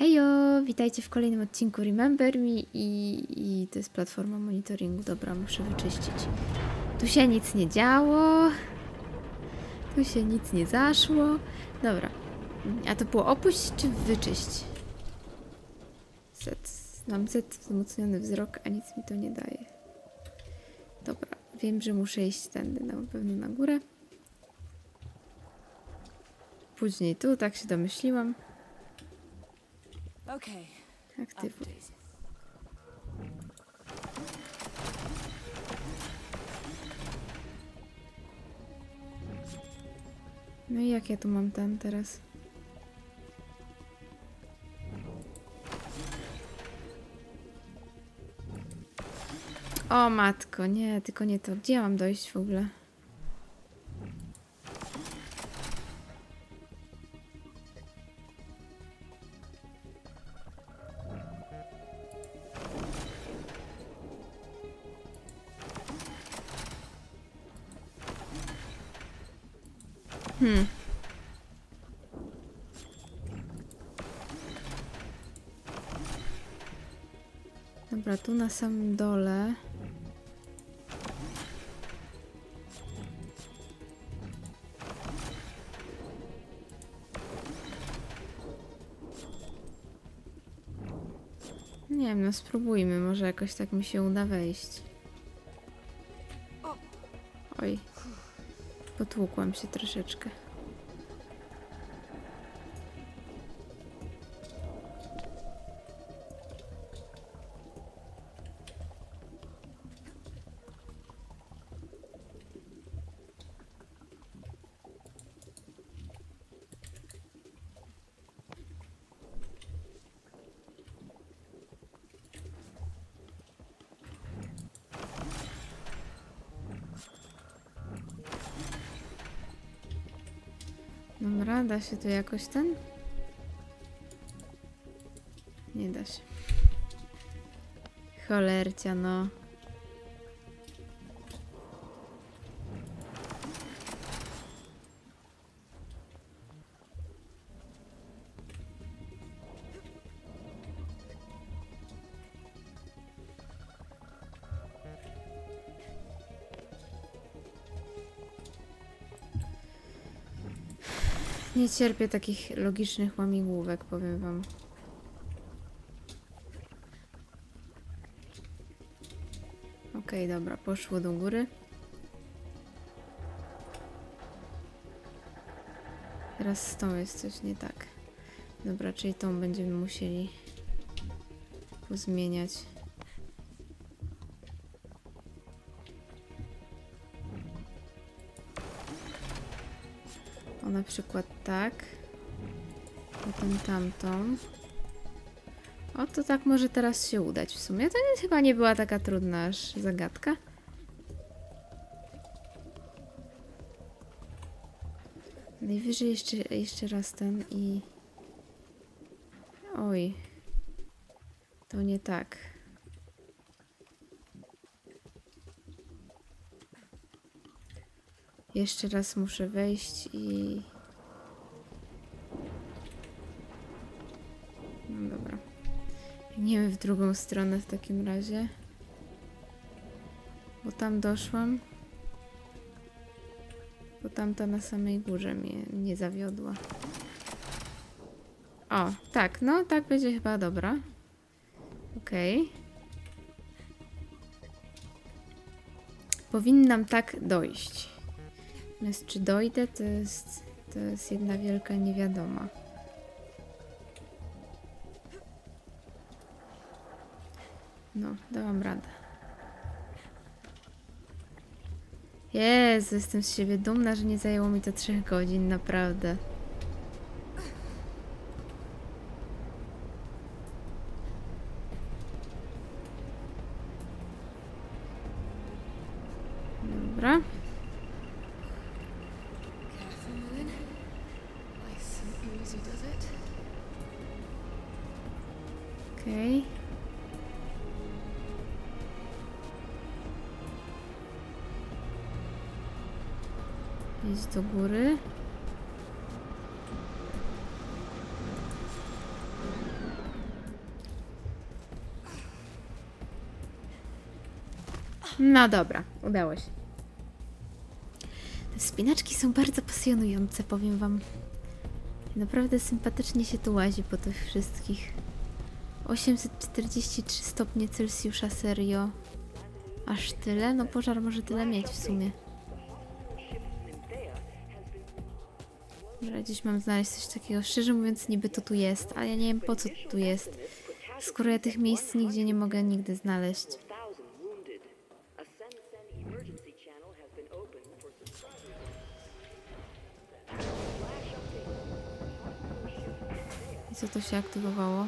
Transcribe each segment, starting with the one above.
Hejo, witajcie w kolejnym odcinku Remember Me i, i to jest platforma monitoringu. Dobra, muszę wyczyścić. Tu się nic nie działo. Tu się nic nie zaszło. Dobra. A to było opuść czy wyczyść? Z. Mam Z wzmocniony wzrok, a nic mi to nie daje. Dobra, wiem, że muszę iść tędy na pewno na górę. Później tu, tak się domyśliłam. Okay, Aktywuj. No i jak ja tu mam ten teraz? O matko, nie, tylko nie to. Gdzie ja mam dojść w ogóle? Dobra, tu na samym dole. Nie wiem, no spróbujmy, może jakoś tak mi się uda wejść. Oj, potłukłam się troszeczkę. Dobra, da się tu jakoś ten? Nie da się. Cholercia, no. Nie cierpię takich logicznych łamigłówek, powiem wam. Okej, dobra, poszło do góry. Teraz z tą jest coś nie tak. Dobra, czyli tą będziemy musieli pozmieniać. Na przykład tak. Potem tamtą. O, to tak może teraz się udać w sumie. To nie, chyba nie była taka trudna aż zagadka. Najwyżej jeszcze, jeszcze raz ten i... Oj. To nie tak. Jeszcze raz muszę wejść i... No dobra. Biegniemy w drugą stronę w takim razie. Bo tam doszłam. Bo tamta na samej górze mnie nie zawiodła. O, tak, no tak będzie chyba dobra. Okej. Powinnam tak dojść. Natomiast czy dojdę, to jest, to jest jedna wielka niewiadoma. No, dałam radę. Jezu, jestem z siebie dumna, że nie zajęło mi to 3 godzin, naprawdę. Dobra. iść do góry. No dobra, udało się. Te wspinaczki są bardzo pasjonujące, powiem wam. Naprawdę sympatycznie się tu łazi po tych wszystkich. 843 stopnie Celsjusza, serio. Aż tyle? No pożar może tyle mieć w sumie. Dobra, gdzieś mam znaleźć coś takiego. Szczerze mówiąc, niby to tu jest, ale ja nie wiem po co to tu jest. Skoro ja tych miejsc nigdzie nie mogę nigdy znaleźć. I co to się aktywowało?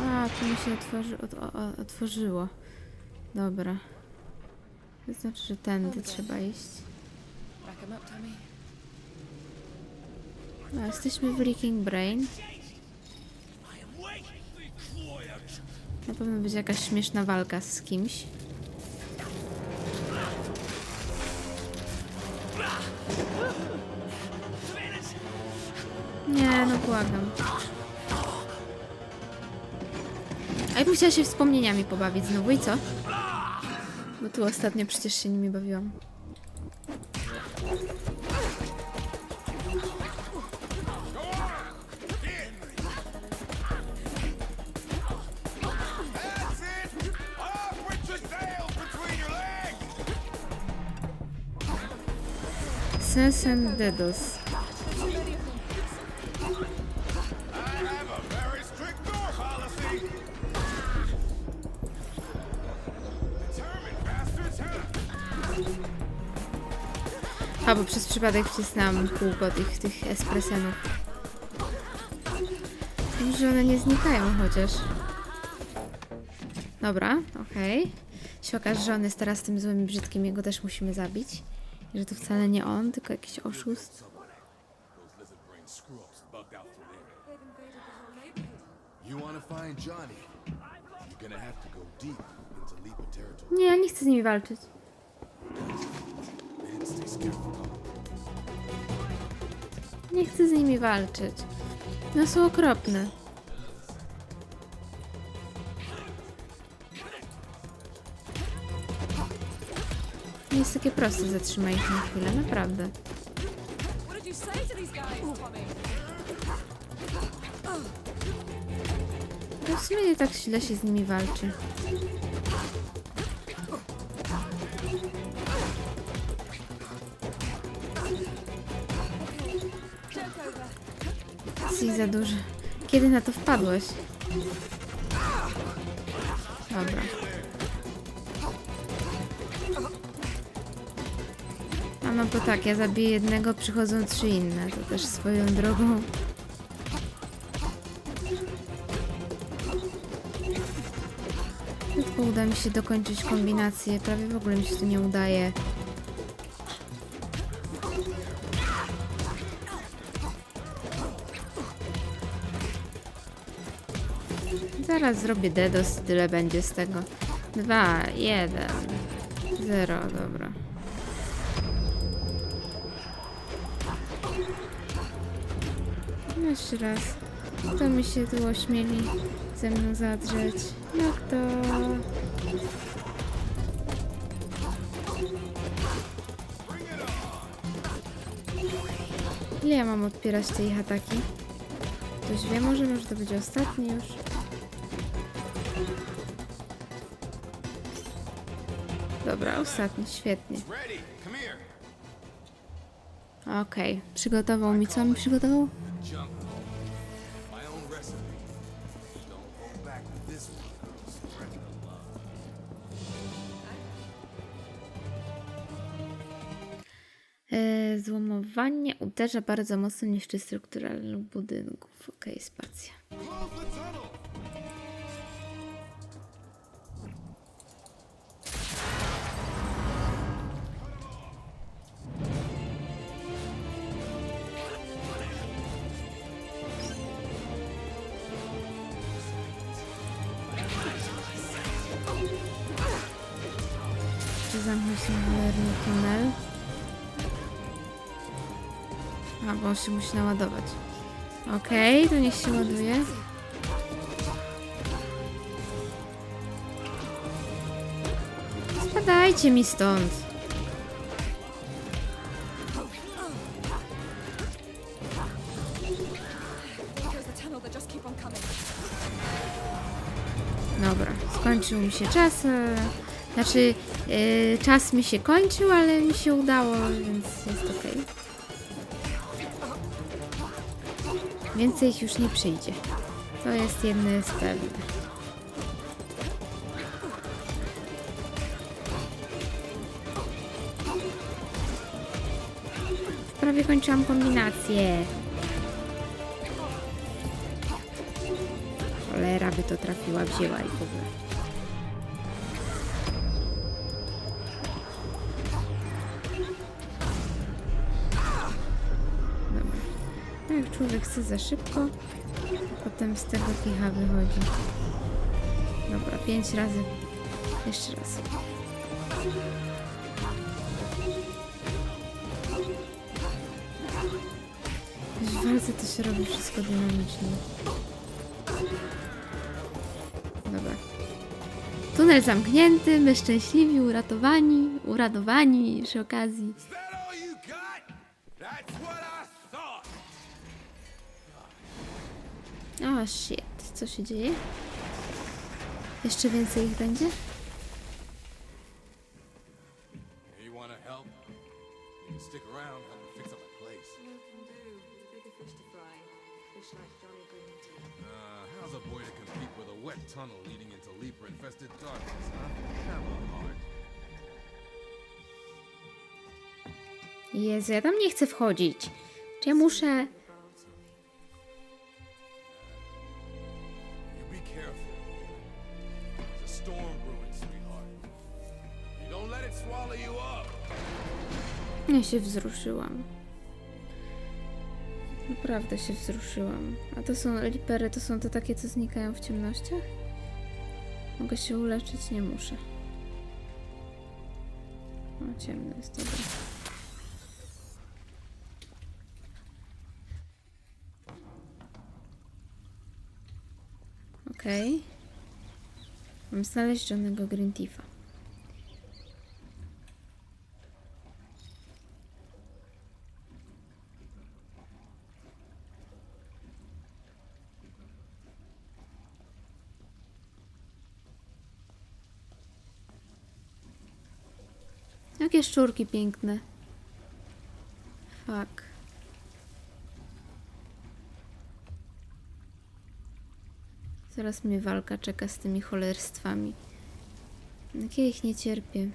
A, tu mi się otworzy, ot, o, otworzyło. Dobra. To znaczy, że tędy trzeba iść. Back him up, Tommy. No, jesteśmy w Leaking Brain. Na pewno będzie jakaś śmieszna walka z kimś. Nie, no błagam. A ja bym chciała się wspomnieniami pobawić znowu i co? Bo tu ostatnio przecież się nimi bawiłam. Bastards, huh? A, bo przez przypadek wcisnęłam kółko tych, tych espresenów. Wiem, że one nie znikają chociaż. Dobra, okej. Się okaże, że on jest teraz tym złym brzydkim, jego też musimy zabić. I że to wcale nie on, tylko jakiś oszust. Nie, ja nie chcę z nimi walczyć. Nie chcę z nimi walczyć. No są okropne. Nie jest takie proste, zatrzymaj ich na chwilę, naprawdę. No w sumie nie tak źle się z nimi walczy. Jesteś za duży. Kiedy na to wpadłeś? Dobra. Bo tak, ja zabiję jednego, przychodzą trzy inne. To też swoją drogą. Tylko uda mi się dokończyć kombinację. Prawie w ogóle mi się to nie udaje. Zaraz zrobię DDoS i tyle będzie z tego. Dwa, jeden, zero, dobra. Jeszcze raz. To mi się tu ośmieli ze mną zadrzeć. Jak to? Ile ja mam odpierać te ich ataki? Ktoś wie może, może to będzie ostatni już? Dobra, ostatni, świetnie. Okej, przygotował mi, co mi przygotował? Złomowanie uderza bardzo mocno, niszczy strukturalnych budynków. Okej, spacja. Tunnel. Czy zamknąć ten cholerny tunel? A, bo on się musi naładować. Okej, to niech się ładuje. Spadajcie mi stąd. Dobra, skończył mi się czas. e, Znaczy, e, czas mi się kończył, ale mi się udało, więc jest ok. Więcej ich już nie przyjdzie. To jest jedno jest pewne. Prawie kończyłam kombinację. Cholera by to trafiła, wzięła i w ogóle. Chce za szybko, potem z tego kicha wychodzi. Dobra, pięć razy. Jeszcze raz. W walce to się robi wszystko dynamicznie. Dobra. Tunel zamknięty, my szczęśliwi, uratowani, uradowani przy okazji. Uh, how's a boy to compete with a wet tunnel leading into leaper-infested darkness, huh? Have a heart. Jezu, ja tam nie chcę wchodzić. Czy ja muszę... się wzruszyłam. Naprawdę się wzruszyłam. A to są lipery, to są to takie, co znikają w ciemnościach? Mogę się uleczyć? Nie muszę. O, ciemno jest, dobra. Okej. Mam znaleźć żadnego Green Tifa. Szczurki piękne. Fuck. Zaraz mnie walka czeka z tymi cholerstwami. Jak ja ich nie cierpię.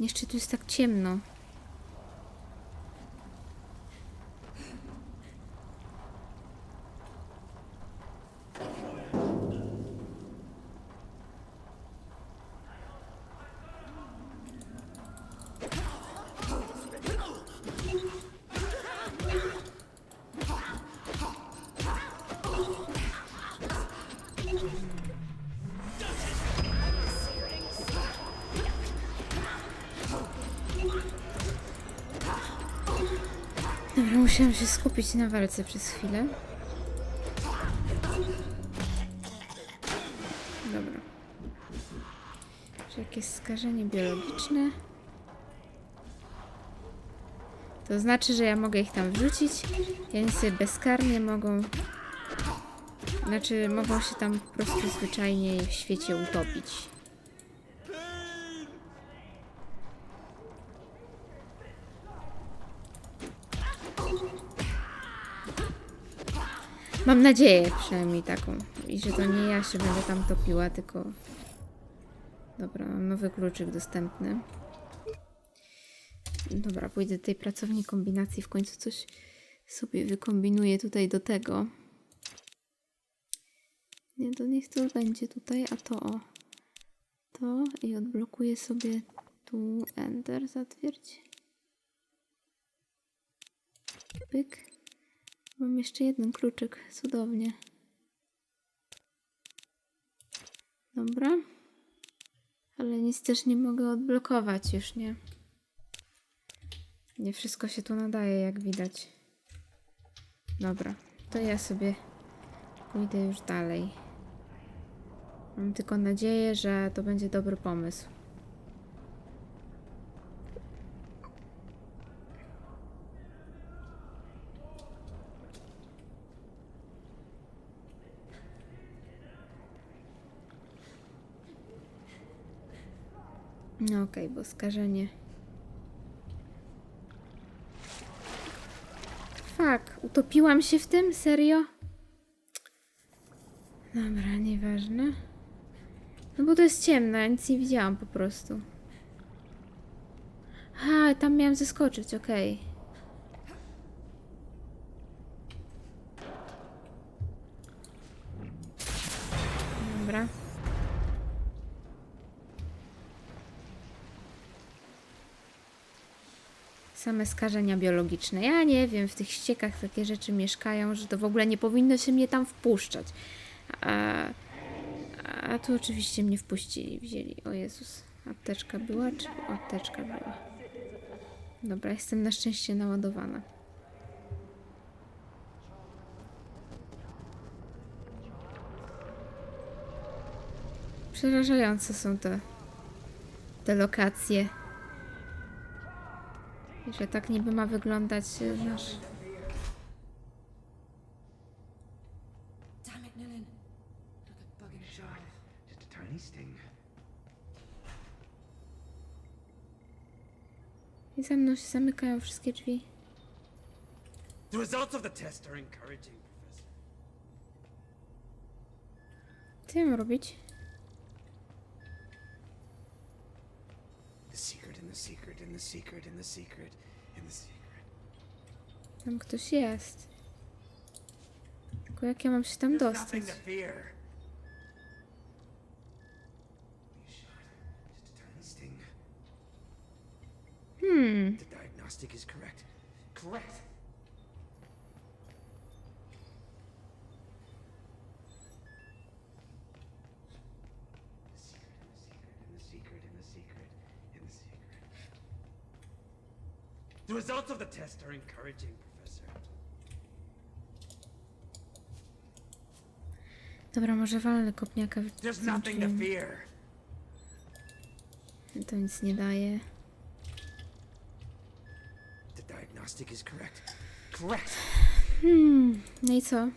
Jeszcze tu jest tak ciemno. Musiałam się skupić na walce przez chwilę. Dobra. Czy jakieś skażenie biologiczne? To znaczy, że ja mogę ich tam wrzucić oni sobie bezkarnie mogą... Znaczy, mogą się tam po prostu zwyczajnie w świecie utopić. Mam nadzieję przynajmniej taką. I że to nie ja się będę tam topiła, tylko... Dobra, mam nowy kluczyk dostępny. Dobra, pójdę do tej pracowni kombinacji. W końcu coś sobie wykombinuję tutaj do tego. Nie, to niech to będzie tutaj, a to o. To i odblokuję sobie tu Enter, zatwierdź. Pyk. Mam jeszcze jeden kluczyk, cudownie. Dobra. Ale nic też nie mogę odblokować już, nie? Nie wszystko się tu nadaje, jak widać. Dobra, to ja sobie pójdę już dalej. Mam tylko nadzieję, że to będzie dobry pomysł. No okej, bo skażenie. Fuck, utopiłam się w tym? Serio? Dobra, nieważne. No bo to jest ciemno, ja nic nie widziałam po prostu. A, tam miałam zeskoczyć, okej. Dobra. Same skażenia biologiczne. Ja nie wiem, w tych ściekach takie rzeczy mieszkają, że to w ogóle nie powinno się mnie tam wpuszczać. A, a tu oczywiście mnie wpuścili, wzięli. O Jezus, apteczka była, czy apteczka była? Dobra, jestem na szczęście naładowana. Przerażające są te, te lokacje. I że tak niby ma wyglądać e, nasz... I za mną się zamykają wszystkie drzwi. The results of the test are encouraging, Professor. Co ja mam robić? The secret in the secret in the secret in the secret. Tam ktoś jest. Tylko jak ja mam się tam dostać? nothing to fear. You shot. Just a tiny sting. Hmm. The diagnostic is correct. Correct. The secret in the secret in the secret in the secret. The results of the test are encouraging, Professor. Dobra, może walnę kopniaka w There's tym nothing to fear. To nic nie daje. The diagnostic is correct. Correct. Hmm. No i co?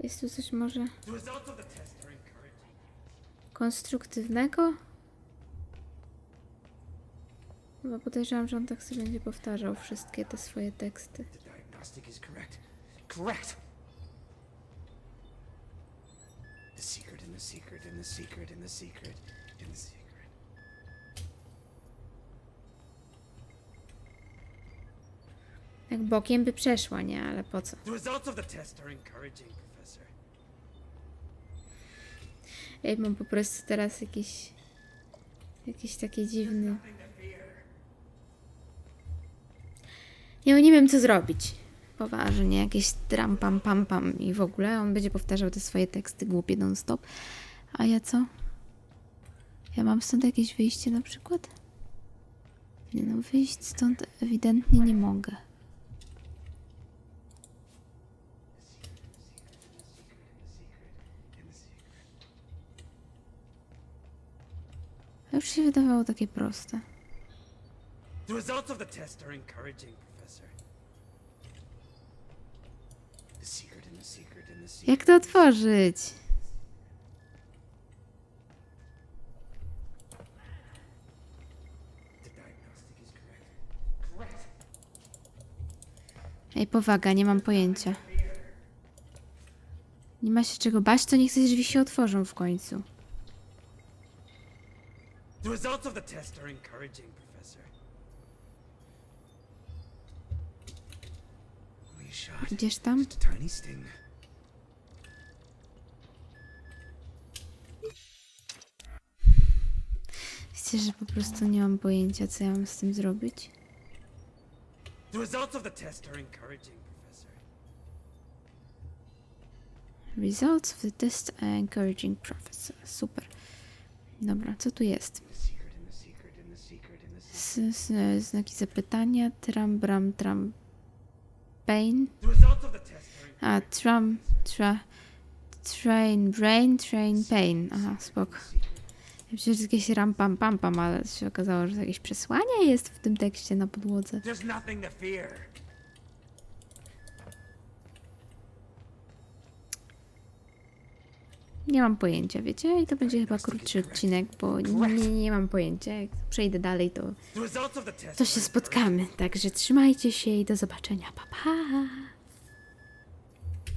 Jest tu coś może konstruktywnego? Chyba podejrzewam, że on tak sobie będzie powtarzał wszystkie te swoje teksty. Correct. Correct. The secret in the secret in the secret in the secret in the secret. Jak bokiem by przeszła, nie? Ale po co? The results of the test are encouraging, Professor. Ej, mam po prostu teraz jakiś... Jakiś taki dziwny... Ja nie wiem, co zrobić. Poważnie, jakieś tram pam pam pam i w ogóle on będzie powtarzał te swoje teksty głupie non stop. A ja co? Ja mam stąd jakieś wyjście na przykład? Nie no, wyjść stąd ewidentnie nie mogę. Już się wydawało takie proste. The results of the test are encouraging, Professor. The secret in the secret in the secret. Jak to otworzyć? Ej, powaga, nie mam pojęcia. Nie ma się czego bać, to niech te drzwi się otworzą w końcu. The results of the test are encouraging, Professor. Idziesz tam? Wiecie, że po prostu nie mam pojęcia, co ja mam z tym zrobić. Results of the test are encouraging, Professor. Super. Dobra, co tu jest? S, znaki zapytania. Tram, bram, tram. Pain. A, tram, tra, train, brain, train, pain. Aha, spoko. Ja myślę, że jakieś ram, pam, pam, pam, ale się okazało, że jakieś przesłanie jest w tym tekście na podłodze. There's nothing to fear. Nie mam pojęcia, wiecie? I to będzie chyba krótszy odcinek, bo nie, nie mam pojęcia. Jak przejdę dalej, to, to się spotkamy. Także trzymajcie się i do zobaczenia. Pa, pa!